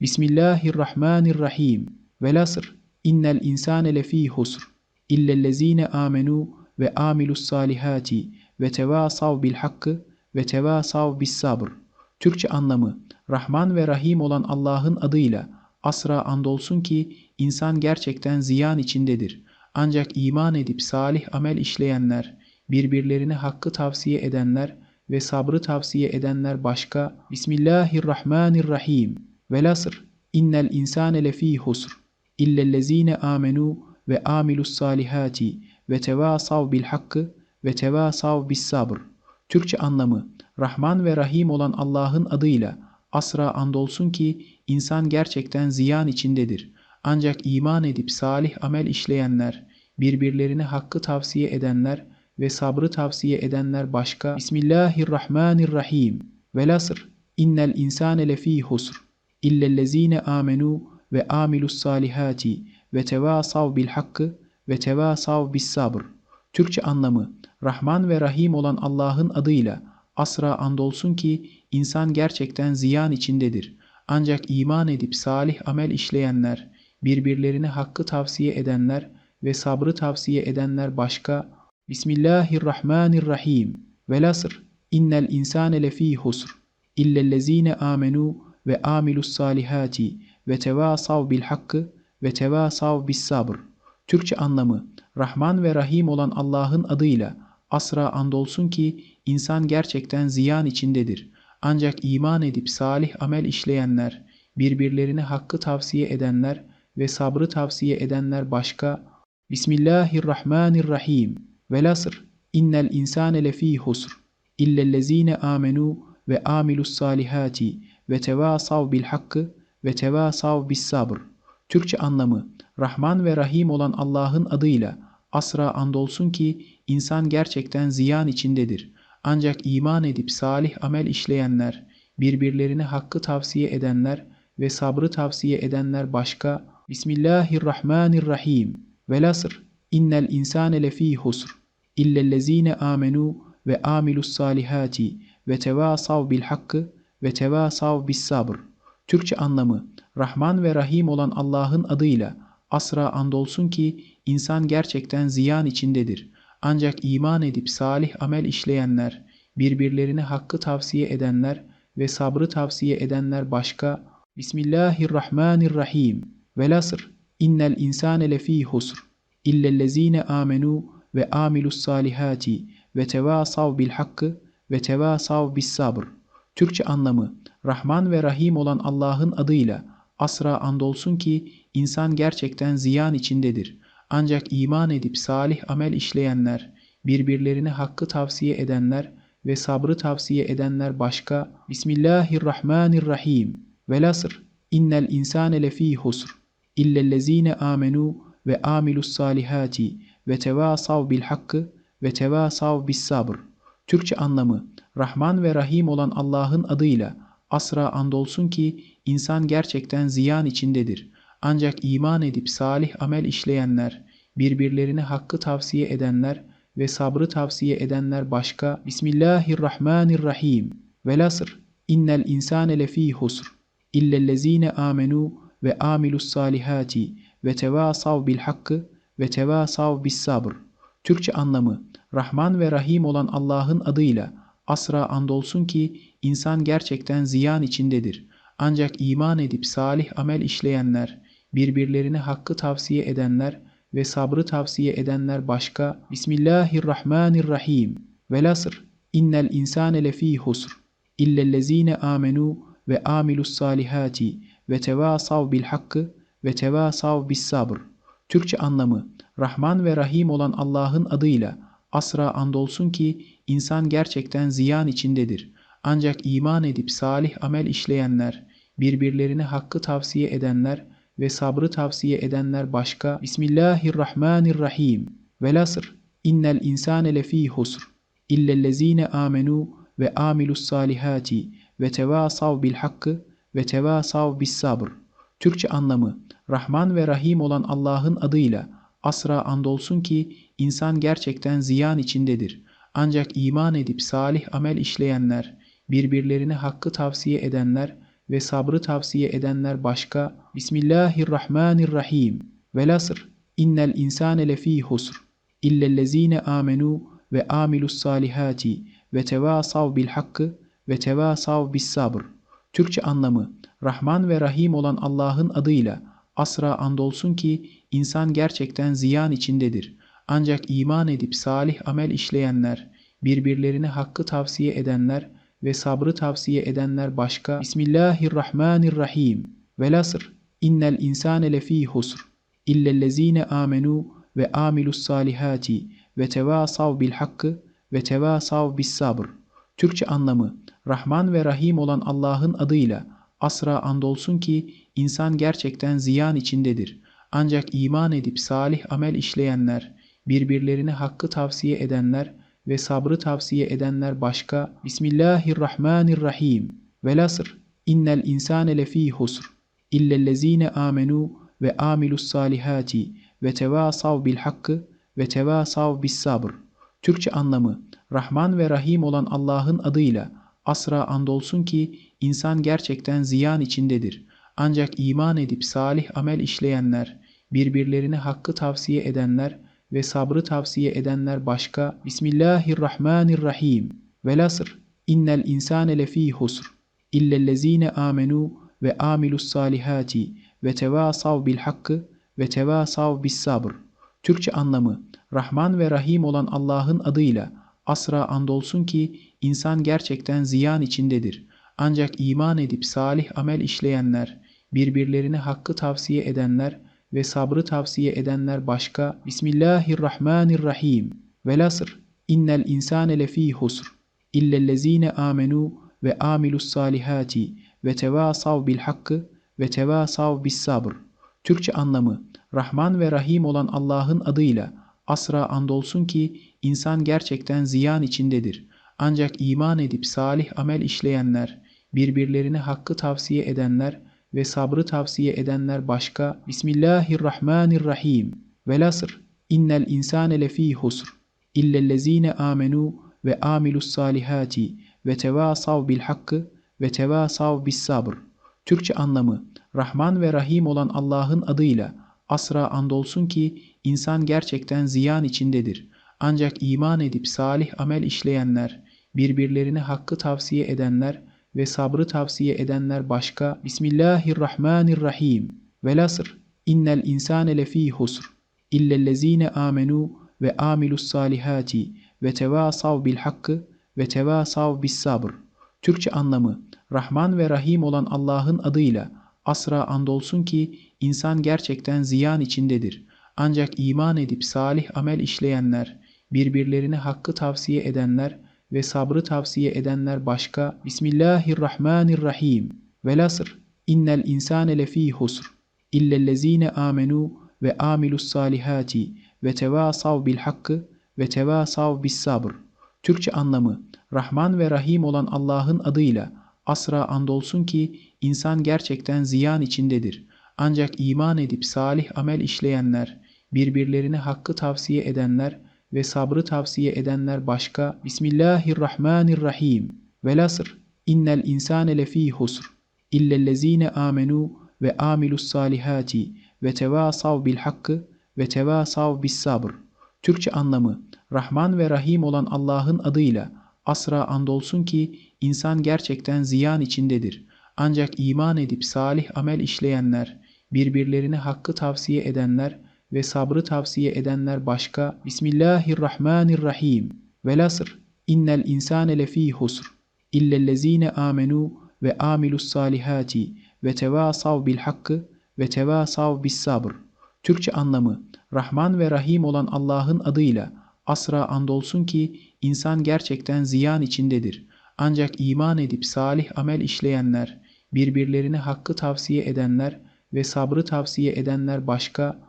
Bismillahirrahmanirrahim. Vel asr. İnnel insane lefî husr. İllellezîne âmenû ve âmilus salihati ve tevâsav bil hakkı ve tevâsav bis sabr. Türkçe anlamı Rahman ve Rahim olan Allah'ın adıyla asra andolsun ki insan gerçekten ziyan içindedir. Ancak iman edip salih amel işleyenler, birbirlerine hakkı tavsiye edenler ve sabrı tavsiye edenler başka. Bismillahirrahmanirrahim. Vel asr. İnnel insane lefî husr. İllellezîne âmenû ve âmilus salihati ve tevâsav bil hakkı ve tevâsav bis sabr. Türkçe anlamı Rahman ve Rahim olan Allah'ın adıyla asra andolsun ki insan gerçekten ziyan içindedir. Ancak iman edip salih amel işleyenler, birbirlerine hakkı tavsiye edenler ve sabrı tavsiye edenler başka. Bismillahirrahmanirrahim. Vel asr. İnnel insane lefî husr. İllellezîne âmenû ve âmilus salihati ve tevâsav bil hakkı ve tevâsav bis sabr. Türkçe anlamı Rahman ve Rahim olan Allah'ın adıyla asra andolsun ki insan gerçekten ziyan içindedir. Ancak iman edip salih amel işleyenler, birbirlerine hakkı tavsiye edenler ve sabrı tavsiye edenler başka. Bismillahirrahmanirrahim. Vel asr. İnnel insane lefî husr. İllellezîne âmenû ve âmilus salihati ve tevâsav bil hakkı ve tevâsav bis sabr. Türkçe anlamı Rahman ve Rahim olan Allah'ın adıyla asra andolsun ki insan gerçekten ziyan içindedir. Ancak iman edip salih amel işleyenler, birbirlerine hakkı tavsiye edenler ve sabrı tavsiye edenler başka. Bismillahirrahmanirrahim. Vel asr. İnnel insane lefî husr. İllellezîne âmenû ve âmilus salihati ve tevâsav bil hakkı ve tevâsav bis sabr. Türkçe anlamı Rahman ve Rahim olan Allah'ın adıyla asra andolsun ki insan gerçekten ziyan içindedir. Ancak iman edip salih amel işleyenler, birbirlerine hakkı tavsiye edenler ve sabrı tavsiye edenler başka. Bismillahirrahmanirrahim. Vel asr. İnnel insane lefî husr. İllellezîne âmenû ve âmilus salihati ve tevâsav bil hakkı ve tevâsav bis sabr. Türkçe anlamı Rahman ve Rahim olan Allah'ın adıyla asra andolsun ki insan gerçekten ziyan içindedir. Ancak iman edip salih amel işleyenler, birbirlerine hakkı tavsiye edenler ve sabrı tavsiye edenler başka. Bismillahirrahmanirrahim. Vel asr. İnnel insane lefî husr. İllellezîne âmenû ve âmilus salihati ve tevâsav bil hakkı ve tevâsav bis sabr. Türkçe anlamı Rahman ve Rahim olan Allah'ın adıyla asra andolsun ki insan gerçekten ziyan içindedir. Ancak iman edip salih amel işleyenler, birbirlerine hakkı tavsiye edenler ve sabrı tavsiye edenler başka. Bismillahirrahmanirrahim. Vel asr. İnnel insane lefî husr. İllellezîne âmenû ve âmilus salihati ve tevâsav bil hakkı ve tevâsav bis sabr. Türkçe anlamı Rahman ve Rahim olan Allah'ın adıyla asra andolsun ki insan gerçekten ziyan içindedir. Ancak iman edip salih amel işleyenler, birbirlerine hakkı tavsiye edenler ve sabrı tavsiye edenler başka. Bismillahirrahmanirrahim. Vel asr. İnnel insane lefî husr. İllellezîne âmenû ve âmilus salihati ve tevâsav bil hakkı ve tevâsav bis sabr. Türkçe anlamı Rahman ve Rahim olan Allah'ın adıyla asra andolsun ki insan gerçekten ziyan içindedir. Ancak iman edip salih amel işleyenler, birbirlerine hakkı tavsiye edenler ve sabrı tavsiye edenler başka. Bismillahirrahmanirrahim. Vel asr. İnnel insane lefî husr. İllellezîne âmenû ve âmilus salihati ve tevâsav bil hakkı ve tevâsav bis sabr. Türkçe anlamı Rahman ve Rahim olan Allah'ın adıyla asra andolsun ki insan gerçekten ziyan içindedir. Ancak iman edip salih amel işleyenler, birbirlerine hakkı tavsiye edenler ve sabrı tavsiye edenler başka. Bismillahirrahmanirrahim. Vel asr. İnnel insane lefî husr. İllellezîne âmenû ve âmilus salihati ve tevâsav bil hakkı ve tevâsav bis sabr. Türkçe anlamı Rahman ve Rahim olan Allah'ın adıyla asra andolsun ki insan gerçekten ziyan içindedir. Ancak iman edip salih amel işleyenler, birbirlerine hakkı tavsiye edenler ve sabrı tavsiye edenler başka. Bismillahirrahmanirrahim. Vel asr. İnnel insane lefî husr. İllellezîne âmenû ve âmilus salihati ve tevâsav bil hakkı ve tevâsav bis sabr. Türkçe anlamı Rahman ve Rahim olan Allah'ın adıyla asra andolsun ki insan gerçekten ziyan içindedir. Ancak iman edip salih amel işleyenler, birbirlerine hakkı tavsiye edenler ve sabrı tavsiye edenler başka. Bismillahirrahmanirrahim. Vel asr. İnnel insane lefî husr. İllellezîne âmenû ve âmilus salihati ve tevâsav bil hakkı ve tevâsav bis sabr. Türkçe anlamı Rahman ve Rahim olan Allah'ın adıyla asra andolsun ki insan gerçekten ziyan içindedir. Ancak iman edip salih amel işleyenler, birbirlerine hakkı tavsiye edenler ve sabrı tavsiye edenler başka. Bismillahirrahmanirrahim. Vel asr. İnnel insane lefî husr. İllellezîne âmenû ve âmilus salihati ve tevâsav bil hakkı ve tevâsav bis sabr. Türkçe anlamı Rahman ve Rahim olan Allah'ın adıyla asra andolsun ki insan gerçekten ziyan içindedir. Ancak iman edip salih amel işleyenler, birbirlerine hakkı tavsiye edenler ve sabrı tavsiye edenler başka. Bismillahirrahmanirrahim. Vel asr. İnnel insane lefî husr. İllellezîne âmenû ve âmilus salihati ve tevâsav bil hakkı ve tevâsav bis sabr. Türkçe anlamı Rahman ve Rahim olan Allah'ın adıyla asra andolsun ki insan gerçekten ziyan içindedir. Ancak iman edip salih amel işleyenler, birbirlerine hakkı tavsiye edenler ve sabrı tavsiye edenler başka. Bismillahirrahmanirrahim. Vel asr. İnnel insane lefî husr. İllellezîne âmenû ve âmilus salihati ve tevâsav bil hakkı ve tevâsav bis sabr. Türkçe anlamı Rahman ve Rahim olan Allah'ın adıyla asra andolsun ki insan gerçekten ziyan içindedir. Ancak iman edip salih amel işleyenler, birbirlerine hakkı tavsiye edenler ve sabrı tavsiye edenler başka. Bismillahirrahmanirrahim. Vel asr. İnnel insane lefî husr. İllellezîne âmenû ve âmilus salihati ve tevâsav bil hakkı ve tevâsav bis sabr. Türkçe anlamı Rahman ve Rahim olan Allah'ın adıyla asra andolsun ki insan gerçekten ziyan içindedir. Ancak iman edip salih amel işleyenler, birbirlerine hakkı tavsiye edenler ve sabrı tavsiye edenler başka. Bismillahirrahmanirrahim. Vel asr. İnnel insane lefî husr. İllellezîne âmenû ve âmilus salihati ve tevâsav bil hakkı ve tevâsav bis sabr. Türkçe anlamı Rahman ve Rahim olan Allah'ın adıyla asra andolsun ki insan gerçekten ziyan içindedir. Ancak iman edip salih amel işleyenler, birbirlerine hakkı tavsiye edenler ve sabrı tavsiye edenler başka. Bismillahirrahmanirrahim. Vel asr. İnnel insane lefî husr. İllellezîne âmenû ve âmilus salihati ve tevâsav bil hakkı ve tevâsav bis sabr. Türkçe anlamı Rahman ve Rahim olan Allah'ın adıyla asra andolsun ki insan gerçekten ziyan içindedir. Ancak iman edip salih amel işleyenler, birbirlerine hakkı tavsiye edenler ve sabrı tavsiye edenler başka. Bismillahirrahmanirrahim. Vel asr. İnnel insane lefî husr. İllellezîne âmenû ve âmilus salihati ve tevâsav bil hakkı ve tevâsav bis sabr. Türkçe anlamı Rahman ve Rahim olan Allah'ın adıyla asra andolsun ki insan gerçekten ziyan içindedir. Ancak iman edip salih amel işleyenler, birbirlerine hakkı tavsiye edenler ve sabrı tavsiye edenler başka. Bismillahirrahmanirrahim. Vel asr. İnnel insane lefî husr. İllellezîne âmenû ve âmilus salihati ve tevâsav bil hakkı ve tevâsav bis sabr. Türkçe anlamı Rahman ve Rahim olan Allah'ın adıyla asra andolsun ki insan gerçekten ziyan içindedir. Ancak iman edip salih amel işleyenler, birbirlerine hakkı tavsiye edenler ve sabrı tavsiye edenler başka